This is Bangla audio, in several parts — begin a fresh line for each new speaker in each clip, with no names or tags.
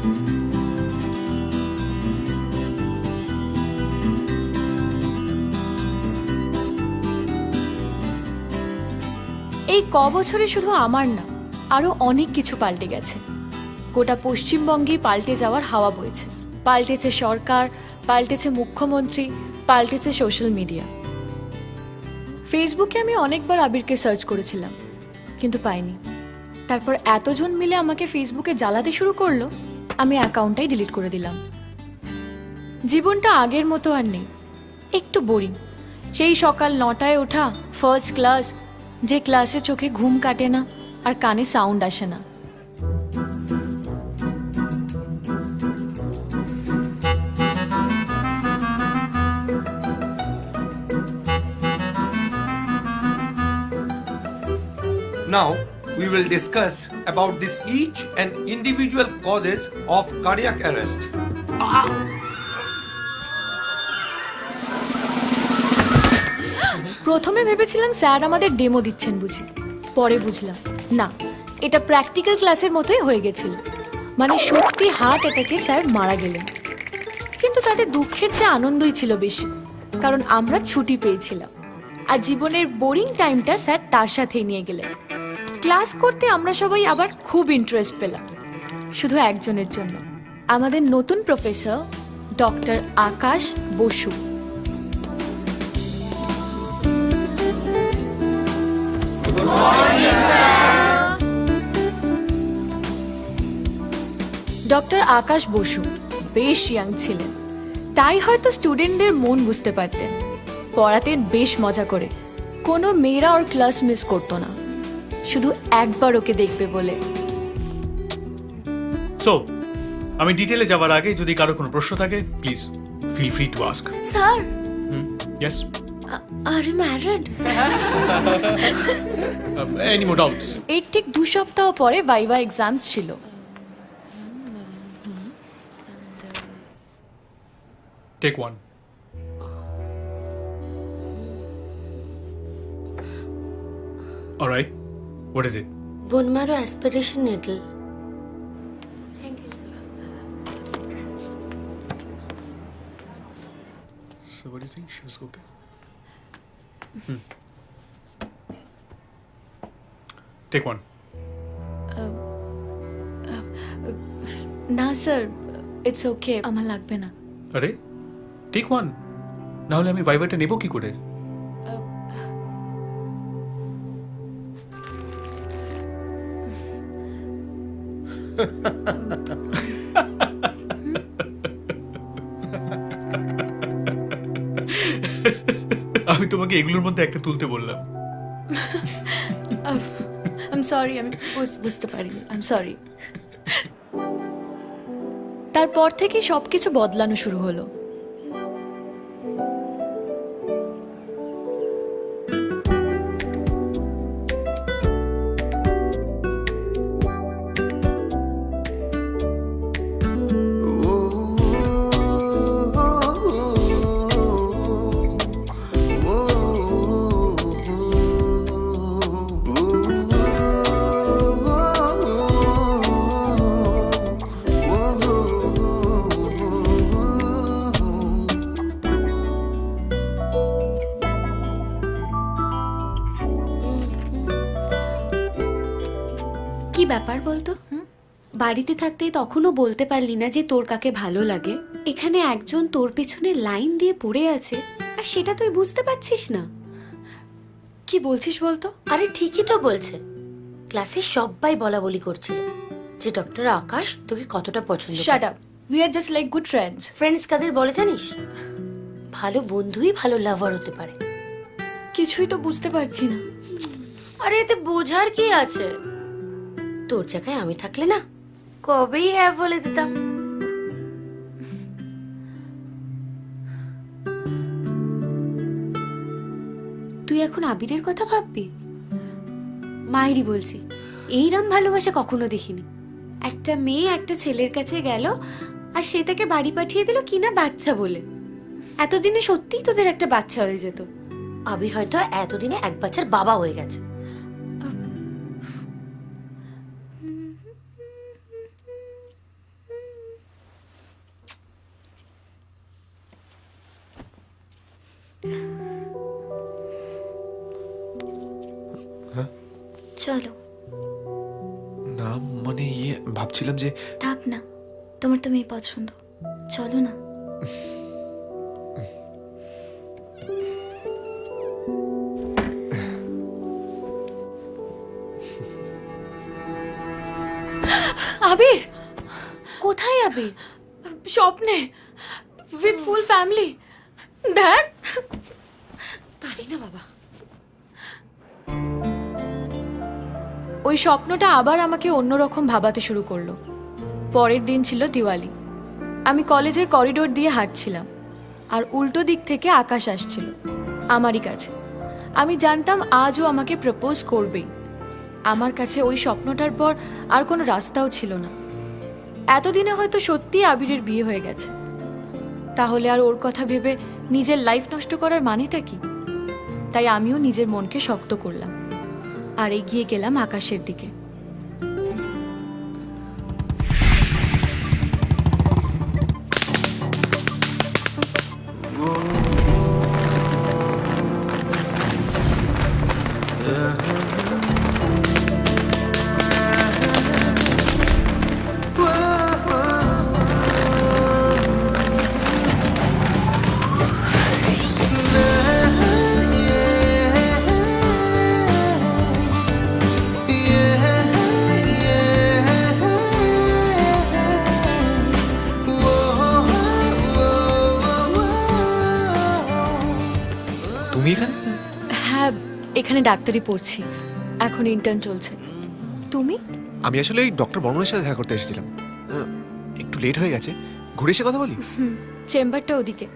এই ক বছরে শুধু আমার না, আরও অনেক কিছু পাল্টে গেছে। গোটা পশ্চিমবঙ্গেই পাল্টে যাওয়ার হাওয়া বইছে। পাল্টেছে সরকার, পাল্টেছে মুখ্যমন্ত্রী, পাল্টেছে সোশ্যাল মিডিয়া। ফেসবুকে আমি অনেকবার আবিরকে সার্চ করেছিলাম, কিন্তু পাইনি। তারপর এতজন মিলে আমাকে ফেসবুকে জ্বালাতে শুরু করল। আমি অ্যাকাউন্টটাই ডিলিট করে দিলাম। জীবনটা আগের মতো আর নেই। একটু বোরিং সেই সকাল নটায় ওঠা ফার্স্ট ক্লাস যে ক্লাসে চোখে ঘুম কাটে না আর কানে সাউন্ড আসে না।
Now, we will discuss about this each and individual causes of cardiac arrest. Ah!
প্রথমে ভেবেছিলাম স্যার আমাদের ডেমো দিচ্ছেন বুঝি পরে বুঝলাম, না, এটা প্র্যাকটিক্যাল ক্লাসের মতোই হয়ে গেছিল মানে সত্যি হার্ট অ্যাটাকে স্যার মারা গেলেন কিন্তু তাতে দুঃখের চেয়ে আনন্দই ছিল বেশি, কারণ আমরা ছুটি পেয়েছিলাম আর জীবনের বোরিং টাইমটা স্যার তার সাথেই নিয়ে গেলেন ক্লাস করতে আমরা সবাই আবার খুব ইন্টারেস্ট পেলাম, শুধু একজনের জন্য। আমাদের নতুন professor doctor Akash Basu. Doctor Akash Basu বেশ ইয়াং ছিলেন। তাই হয়তো স্টুডেন্টদের মন বুঝতে পারতেন। পড়াতেন বেশ মজা করে। কোনো মেয়েরা ওর ক্লাস মিস করতো না। শুধু একবার ওকে দেখবে বলে।
সো আমি ডিটেলে যাওয়ার আগে যদি কারও কোনো প্রশ্ন থাকে please feel free to ask
sir
yes
are married
any more doubts
এর ঠিক দু সপ্তাহ পরে ভাইভা এক্সামস ছিল।
Take one alright What is it
Bone marrow aspiration needle. Thank you, sir.
So what do you think? She was okay? Take one.
না স্যার ইটস ওকে আমার লাগবে না
আরে টেক ওয়ান না হলে আমি ভাইভারটা নেব কি করে তোমাকে এগুলোর মধ্যে একটা তুলতে বললাম।
আম সরি আমি বুঝ- বুঝতে পারিনি। আম সরি তারপর থেকে সবকিছু বদলানো শুরু হলো।
বাড়িতে থাকতে তখনও বলতে পারলি না যে তোর কাকে ভালো লাগে। এখানে একজন তোর পেছনে লাইন দিয়ে পড়ে আছে আর সেটা তুই বুঝতে পারছিস না।
কি বলছিস বলতো?
আরে ঠিকই তো বলছে। ক্লাসে সবাই বলা বলি করছিল যে ডক্টর আকাশ তোকে কতটা পছন্দ
shut up we are just like good friends
friends কাদের বলে জানিস? ভালো বন্ধুই ভালো লাভার হতে পারে।
কিছুই তো বুঝতে পারছি না।
আরে এতে বোঝার কি আছে? তোর জায়গায় আমি থাকলে না কবেই হ্যাঁ বলে দিতাম।
তুই এখন আবিরের কথা ভাববি? মায়েরই বলছি এই এইরাম ভালোবাসা কখনো দেখিনি। একটা মেয়ে একটা ছেলের কাছে গেল আর সে তাকে বাড়ি পাঠিয়ে দিল কিনা বাচ্চা বলে। এতদিনে সত্যিই তোদের একটা বাচ্চা হয়ে যেত।
আবির হয়তো এতদিনে এক বাচ্চার বাবা হয়ে গেছে।
না মানে ইয়ে ভাবছিলাম যে
থাক না তোমার তো মেয়ে পছন্দ। চলো না।
আবির!
কোথায় আবির?
স্বপ্নে উইথ ফুল ফ্যামিলি দেখ। ওই স্বপ্নটা আবার আমাকে অন্যরকম ভাবাতে শুরু করল। পরের দিন ছিল দিওয়ালি। আমি কলেজের করিডোর দিয়ে হাঁটছিলাম, আর উল্টো দিক থেকে আকাশ আসছিল, আমারই কাছে। আমি জানতাম আজও আমাকে প্রপোজ করবেই। আমার কাছে ওই স্বপ্নটার পর আর কোনো রাস্তাও ছিল না। এতদিনে হয়তো সত্যিই আবিরের বিয়ে হয়ে গেছে। তাহলে আর ওর কথা ভেবে নিজের লাইফ নষ্ট করার মানেটা কি? তাই আমিও নিজের মনকে শক্ত করলাম। আর এগিয়ে গেলাম আকাশের দিকে।
তুমি এখানে?
হ্যাঁ এখানে ডাক্তারি পড়ছি। এখন ইন্টার্ন চলছে। তুমি?
আমি আসলে ওই ডক্টর বর্মনের সাথে দেখা করতে এসেছিলাম। আহ, একটু লেট হয়ে গেছে। ঘুরে এসে কথা বলি?
চেম্বারটা ওদিকে।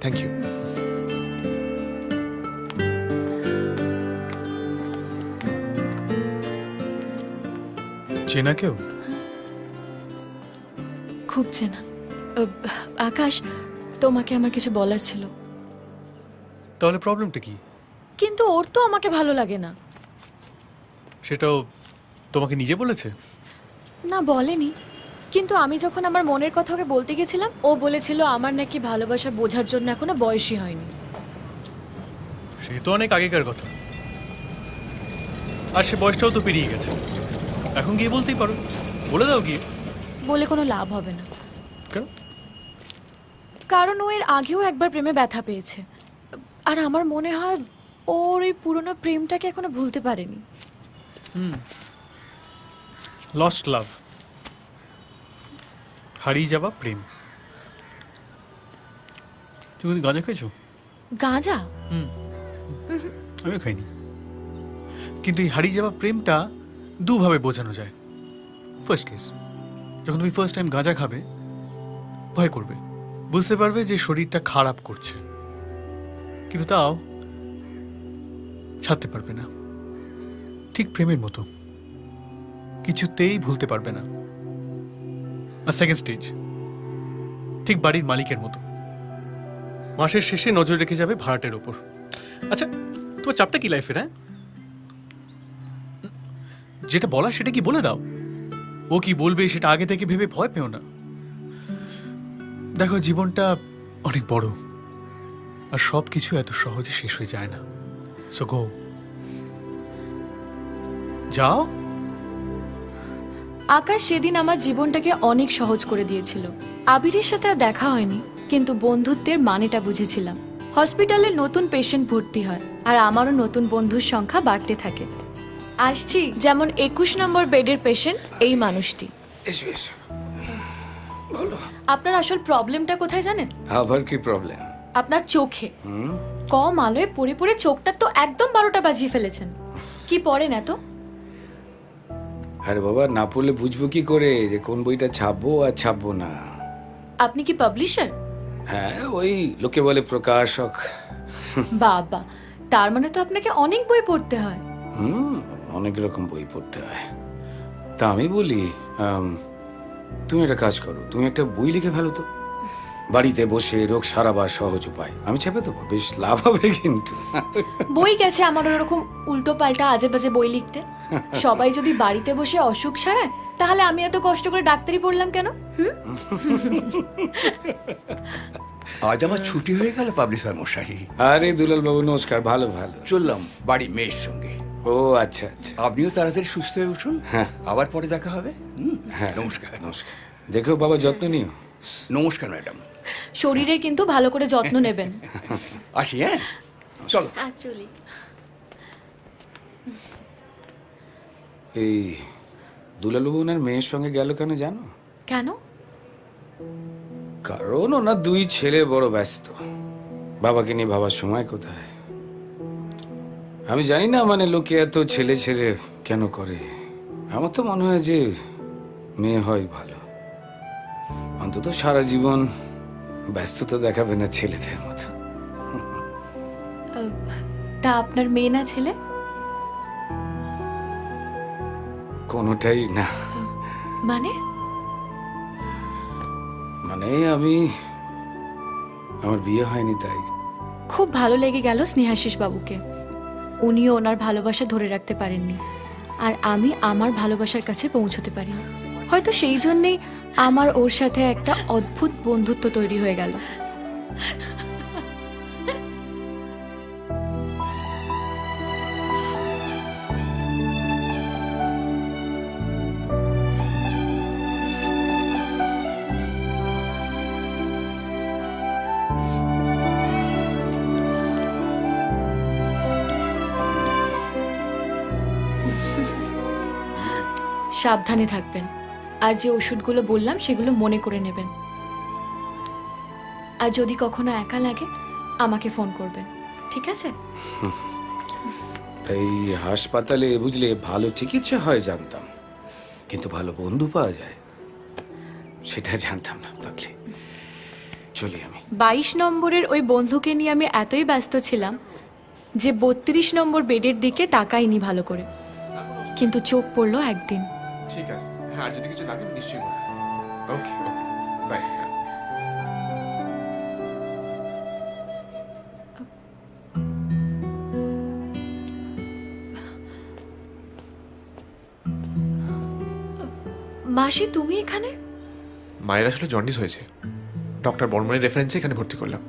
থ্যাংক ইউ
চেনা কেউ?
খুব চেনা। আহ, আকাশ তোমাকে আমার কিছু বলার ছিল।
তাহলে প্রবলেমটা কি?
কিন্তু ওর তো আমাকে ভালো লাগে না।
সেটাও তোমাকে নিজে বলেছে?
না বলেনি। কিন্তু আমি যখন আমার মনের কথা ওকে বলতে গেছিলাম ও বলেছিল আমার নাকি ভালোবাসা বোঝার জন্য এখনও বয়সই হয়নি।
সে তো অনেক আগেকার কথা। আর সে বয়সটাও তো পেরিয়ে গেছে। এখন গিয়ে বলতেই পারো। বলে দাও গিয়ে।
বলে কোনো লাভ হবে না।
কেন?
কারণ ও এর আগেও একবার প্রেমে ব্যথা পেয়েছে। আর আমার মনে হয় ওর ওই পুরনো প্রেমটাকে এখনও ভুলতে পারেনি।
লস্ট লাভ হারিয়ে যাওয়া প্রেম। তুমি গাঁজা খেয়েছো?
গাঁজা?
আমিও খাইনি। কিন্তু এই হারিয়ে যাওয়া প্রেমটা দুভাবে বোঝানো যায়। ফার্স্ট কেস যখন তুমি ফার্স্ট টাইম গাঁজা খাবে ভয় করবে। বুঝতে পারবে যে শরীরটা খারাপ করছে। কিন্তু তাও ছাড়তে পারবে না। ঠিক প্রেমের মতো। কিছুতেই ভুলতে পারবে না। আর সেকেন্ড স্টেজ ঠিক বাড়ির মালিকের মতো। মাসের শেষে নজর রেখে যাবে ভাড়াটের ওপর। আচ্ছা তোমার চাপটা কি লাইফের হ্যাঁ? যেটা বলা সেটা কি বলে দাও। ও কি বলবে সেটা আগে থেকে ভেবে ভয় পেও না। দেখো, জীবনটা অনেক বড়। আর সব কিছু এত সহজে শেষ হয়ে যায় না। সো গো যাও।
আকাশ সেদিন আমার জীবনটাকে অনেক সহজ করে দিয়েছিল। আবিরের সাথে আর দেখা হয়নি কিন্তু বন্ধুত্বের মানেটা বুঝেছিলাম। হসপিটালে নতুন পেশেন্ট ভর্তি হয় আর আমারও নতুন বন্ধুর সংখ্যা বাড়তে থাকে। আসছি যেমন একুশ নম্বর বেডের পেশেন্ট এই মানুষটি।
এসো এসো।
আপনার আসল প্রবলেমটা কোথায় জানেন?
আবার কি প্রবলেম
আপনার চোখে। কম আলোয় পড়ে পড়ে চোখটা তো একদম বারোটা বাজিয়ে ফেলেছেন। কি পড়েন এত?
আরে বাবা না পড়লে বুঝব কি করে? যে কোন বইটা ছাপবো আর ছাপবো না।
আপনি কি পাবলিশার?
হ্যাঁ ওই লোকে বলে প্রকাশক।
বাবা তার মানে তো আপনাকে অনেক বই পড়তে হয়।
হুম অনেক রকম বই পড়তে হয়। তা আমি বলি তুমি একটা কাজ করো তুমি একটা বই লিখে ফেলো তো। বাড়িতে বসে রোগ সারাবার সহজ উপায়। আমি চেপে দেবো বেশ লাভ হবে কিন্তু।
বই গেছে আমার ওরকম উল্টো পাল্টা আজে বাজে বই লিখতে। সবাই যদি বাড়িতে বসে অসুখ সারায় তাহলে আমি এত কষ্ট করে ডাক্তারি পড়লাম কেন? হুম?
আজ আমার ছুটি হয়ে গেল পাবলিশার মশাই।
আরে দুলাল বাবু নমস্কার ভালো ভালো।
চললাম বাড়ি মেয়ের সঙ্গে।
ও আচ্ছা আচ্ছা।
আপনিও তাড়াতাড়ি সুস্থ হয়ে উঠুন।
হ্যাঁ।
আবার পরে দেখা হবে। হুম?
হ্যাঁ
নমস্কার।
নমস্কার। দেখো বাবা যত্ন নিও।
নমস্কার ম্যাডাম।
শরীরের কিন্তু ভালো করে যত্ন নেবেন।
আসি হ্যাঁ? চলো।
চলি।
এই দুলাল বাবু ওনার মেয়ের সঙ্গে গেল কেন জানো?
কেন?
কারণ ওনার দুই ছেলে বড় ব্যস্ত। বাবাকে নিয়ে ভাবার সময় কোথায়? আমি জানি না মানে লোকে এত ছেলে ছেলে কেন করে। আমার তো মনে হয় যে মেয়ে হয় ভালো। অন্তত সারা জীবন ব্যস্ততা দেখাবে না ছেলেদের মতো।
তা আপনার মেয়ে না ছেলে?
কোনোটাই না।
মানে?
মানে আমি আমার বিয়ে হয়নি তাই।
খুব ভালো লেগে গেল স্নেহাশিস বাবুকে। উনিও ওনার ভালোবাসা ধরে রাখতে পারেননি। আর আমি আমার ভালোবাসার কাছে পৌঁছতে পারিনি। হয়তো সেই জন্যেই আমার ওর সাথে একটা অদ্ভুত বন্ধুত্ব তৈরি হয়ে গেল। সাবধানে থাকবেন। আর যে ওষুধগুলো বললাম সেগুলো মনে করে নেবেন। আর যদি কখনো একা লাগে আমাকে ফোন করবেন ঠিক আছে?
তাই হাসপাতালে বুঝলে ভালো চিকিৎসা হয় জানতাম কিন্তু ভালো বন্ধু পাওয়া যায় সেটা জানতাম না পাগলি। চলি আমি।
বাইশ নম্বরের ওই বন্ধুকে নিয়ে আমি এতই ব্যস্ত ছিলাম যে বত্রিশ নম্বর বেডের দিকে তাকাইনি ভালো করে। কিন্তু চোখ পড়ল একদিন।
ঠিক আছে। হ্যাঁ আর যদি কিছু লাগে আমি নিশ্চয়ই ওকে ওকে বাই
মাসি তুমি এখানে?
মায়ের আসলে জন্ডিস হয়েছে। ডক্টর বর্মনের রেফারেন্সে এখানে ভর্তি করলাম।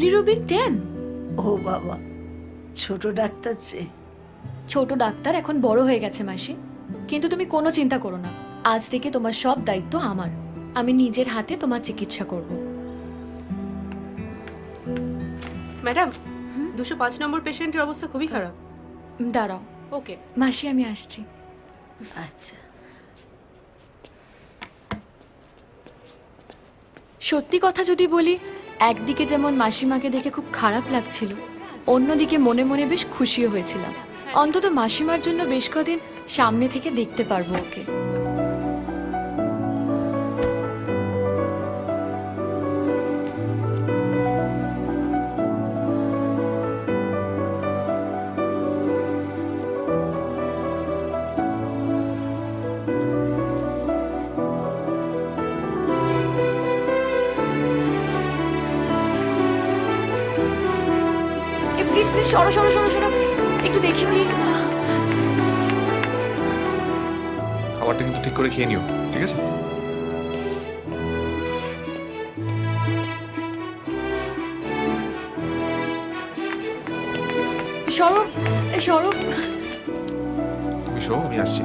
বিলিরুবিন টেন
ও বাবা ছোট ডাক্তার চেয়ে
ছোট ডাক্তার এখন বড় হয়ে গেছে মাসি। কিন্তু তুমি কোনো চিন্তা করো না আজ থেকে তোমার সব দায়িত্ব আমার। আমি নিজের হাতে তোমার চিকিৎসা করব।
ম্যাডাম দুশো পাঁচ নম্বর পেশেন্টের অবস্থা খুবই খারাপ।
দাঁড়াও।
ওকে।
মাসি আমি আসছি।
আচ্ছা।
সত্যি কথা যদি বলি একদিকে যেমন মাসিমাকে দেখে খুব খারাপ লাগছিল, অন্যদিকে মনে মনে বেশ খুশিও হয়েছিলাম। অন্তত মাসিমার জন্য বেশ কদিন সামনে থেকে দেখতে পারব ওকে। সরো সরো সরো সরো একটু দেখি প্লিজ
খাবারটা কিন্তু ঠিক করে খেয়ে নিও ঠিক আছে? আমি আসছি।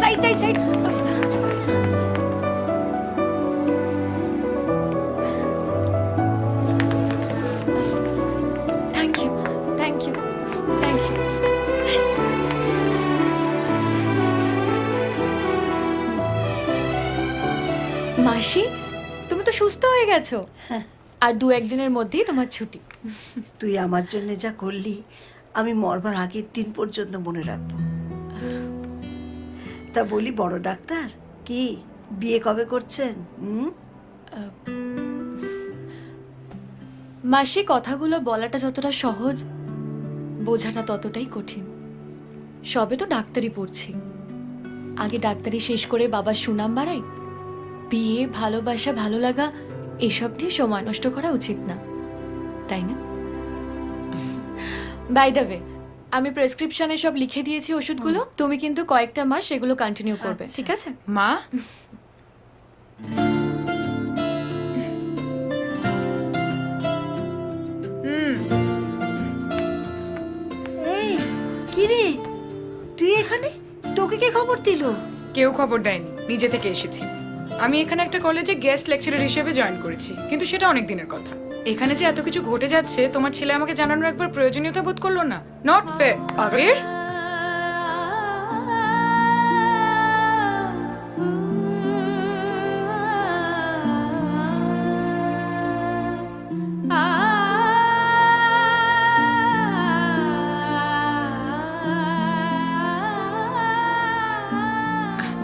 Side side side. গেছো? আর দু একদিনের মধ্যেই তোমার ছুটি।
তুই আমার জন্য যা করলি আমি মরবার আগের দিন পর্যন্ত মনে রাখব। তা বলি বড় ডাক্তার কি? বিয়ে কবে করছেন?
মাসি কথাগুলো বলাটা যতটা সহজ বোঝাটা ততটাই কঠিন। সবে তো ডাক্তারি পড়ছি। আগে ডাক্তারি শেষ করে বাবার সুনাম বাড়াই বিয়ে ভালোবাসা ভালো লাগা এসব নিয়ে সময় নষ্ট করা উচিত না। তাই না? বাই দ্য ওয়ে আমি প্রেসক্রিপশনে সব লিখে দিয়েছি ওষুধগুলো। তুমি কিন্তু কয়েকটা মাস সেগুলো কন্টিনিউ করবে ঠিক আছে?
মা?
এই কি রে তুই এখানে? তোকে কে খবর দিল?
কেউ খবর দেয়নি নিজে থেকে এসেছি। আমি এখানে একটা কলেজে গেস্ট লেকচারার হিসেবে জয়েন করেছি, কিন্তু সেটা অনেক দিনের কথা। এখানে যে এত কিছু ঘটে যাচ্ছে, তোমার ছেলে আমাকে জানানোর একবার প্রয়োজনীয়তা বোধ করল না। নট ফেয়ার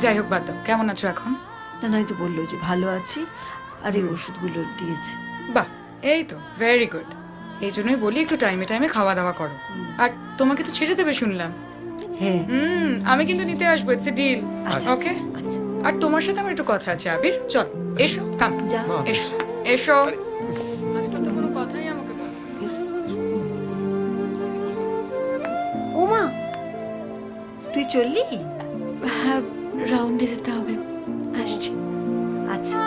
যাই হোক, বাদ কেমন আছো এখন?
না নয়তো বলল যে ভালো আছি আর এই ওষুধগুলো দিয়েছে।
বাহ এই তো ভেরি গুড এই জন্যই বলি একটু টাইমে টাইমে খাওয়া দাওয়া করো। আর তোমাকে তো ছেড়ে দেবে শুনলাম।
হ্যাঁ।
হুম আমি কিন্তু নিতে আসব ইটস ডিল ওকে
আচ্ছা
আর তোমার সাথে আমার একটু কথা আছে আবির। চল এসো কাম
যা।
এসো এসো। আজকাল তো কোনো কথাই আমাকে।
ওমা তুই চললি?
হ্যাঁ রাউন্ডে যেতে হবে। আসছি।
আচ্ছা।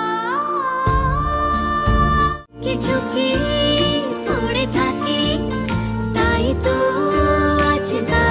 কিছু কি পড়ে থাকি? তাই তো আজ না